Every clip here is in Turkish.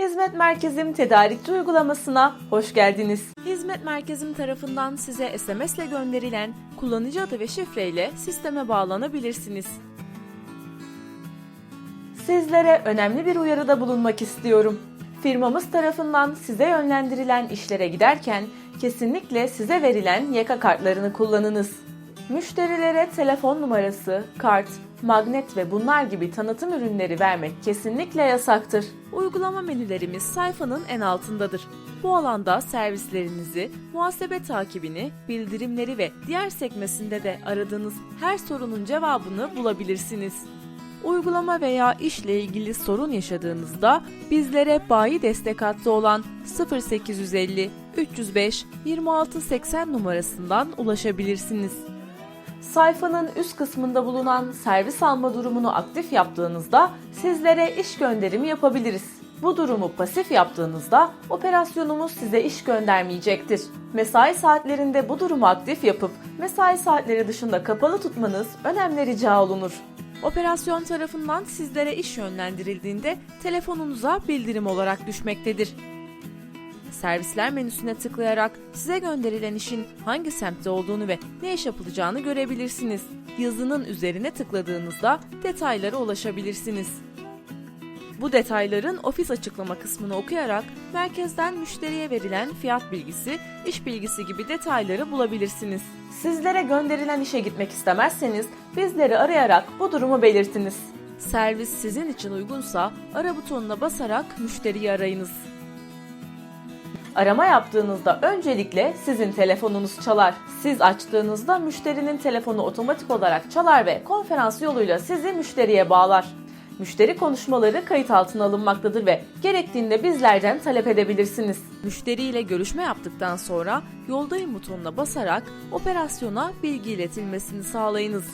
Hizmet Merkezim Tedarikçi uygulamasına hoş geldiniz. Hizmet Merkezim tarafından size SMS ile gönderilen kullanıcı adı ve şifre ile sisteme bağlanabilirsiniz. Sizlere önemli bir uyarıda bulunmak istiyorum. Firmamız tarafından size yönlendirilen işlere giderken kesinlikle size verilen yaka kartlarını kullanınız. Müşterilere telefon numarası, kart, magnet ve bunlar gibi tanıtım ürünleri vermek kesinlikle yasaktır. Uygulama menülerimiz sayfanın en altındadır. Bu alanda servislerinizi, muhasebe takibini, bildirimleri ve diğer sekmesinde de aradığınız her sorunun cevabını bulabilirsiniz. Uygulama veya işle ilgili sorun yaşadığınızda bizlere bayi destek hattı olan 0850 305 2680 numarasından ulaşabilirsiniz. Sayfanın üst kısmında bulunan servis alma durumunu aktif yaptığınızda sizlere iş gönderimi yapabiliriz. Bu durumu pasif yaptığınızda operasyonumuz size iş göndermeyecektir. Mesai saatlerinde bu durumu aktif yapıp mesai saatleri dışında kapalı tutmanız önemli rica olunur. Operasyon tarafından sizlere iş yönlendirildiğinde telefonunuza bildirim olarak düşmektedir. Servisler menüsüne tıklayarak size gönderilen işin hangi semtte olduğunu ve ne iş yapılacağını görebilirsiniz. Yazının üzerine tıkladığınızda detaylara ulaşabilirsiniz. Bu detayların ofis açıklama kısmını okuyarak merkezden müşteriye verilen fiyat bilgisi, iş bilgisi gibi detayları bulabilirsiniz. Sizlere gönderilen işe gitmek istemezseniz bizleri arayarak bu durumu belirtiniz. Servis sizin için uygunsa ara butonuna basarak müşteriyi arayınız. Arama yaptığınızda öncelikle sizin telefonunuz çalar. Siz açtığınızda müşterinin telefonu otomatik olarak çalar ve konferans yoluyla sizi müşteriye bağlar. Müşteri konuşmaları kayıt altına alınmaktadır ve gerektiğinde bizlerden talep edebilirsiniz. Müşteriyle görüşme yaptıktan sonra yoldayım butonuna basarak operasyona bilgi iletilmesini sağlayınız.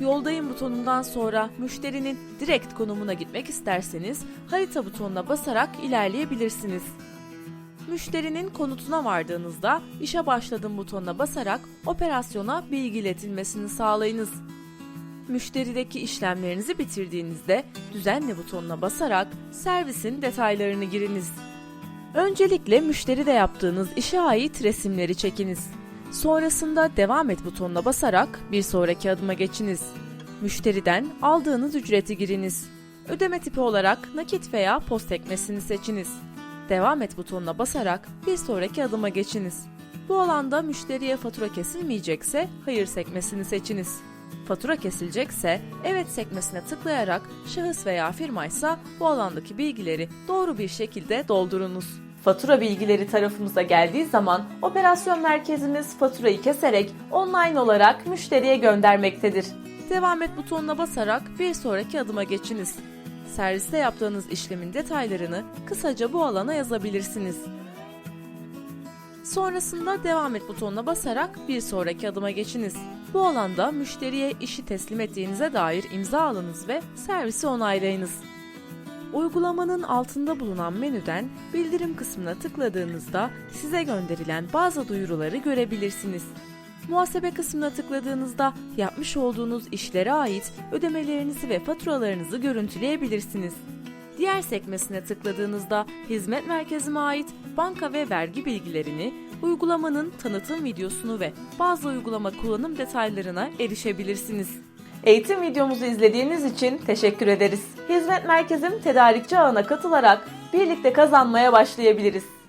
Yoldayım butonundan sonra müşterinin direkt konumuna gitmek isterseniz harita butonuna basarak ilerleyebilirsiniz. Müşterinin konutuna vardığınızda işe başladım butonuna basarak operasyona bilgi iletilmesini sağlayınız. Müşterideki işlemlerinizi bitirdiğinizde düzenle butonuna basarak servisin detaylarını giriniz. Öncelikle müşteride yaptığınız işe ait resimleri çekiniz. Sonrasında devam et butonuna basarak bir sonraki adıma geçiniz. Müşteriden aldığınız ücreti giriniz. Ödeme tipi olarak nakit veya post ekmesini seçiniz. Devam et butonuna basarak bir sonraki adıma geçiniz. Bu alanda müşteriye fatura kesilmeyecekse hayır sekmesini seçiniz. Fatura kesilecekse evet sekmesine tıklayarak şahıs veya firmaysa bu alandaki bilgileri doğru bir şekilde doldurunuz. Fatura bilgileri tarafımıza geldiği zaman operasyon merkezimiz faturayı keserek online olarak müşteriye göndermektedir. Devam et butonuna basarak bir sonraki adıma geçiniz. Serviste yaptığınız işlemin detaylarını kısaca bu alana yazabilirsiniz. Sonrasında devam et butonuna basarak bir sonraki adıma geçiniz. Bu alanda müşteriye işi teslim ettiğinize dair imza alınız ve servisi onaylayınız. Uygulamanın altında bulunan menüden bildirim kısmına tıkladığınızda size gönderilen bazı duyuruları görebilirsiniz. Muhasebe kısmına tıkladığınızda yapmış olduğunuz işlere ait ödemelerinizi ve faturalarınızı görüntüleyebilirsiniz. Diğer sekmesine tıkladığınızda hizmet merkezime ait banka ve vergi bilgilerini, uygulamanın tanıtım videosunu ve bazı uygulama kullanım detaylarına erişebilirsiniz. Eğitim videomuzu izlediğiniz için teşekkür ederiz. Hizmet merkezim tedarikçi ağına katılarak birlikte kazanmaya başlayabiliriz.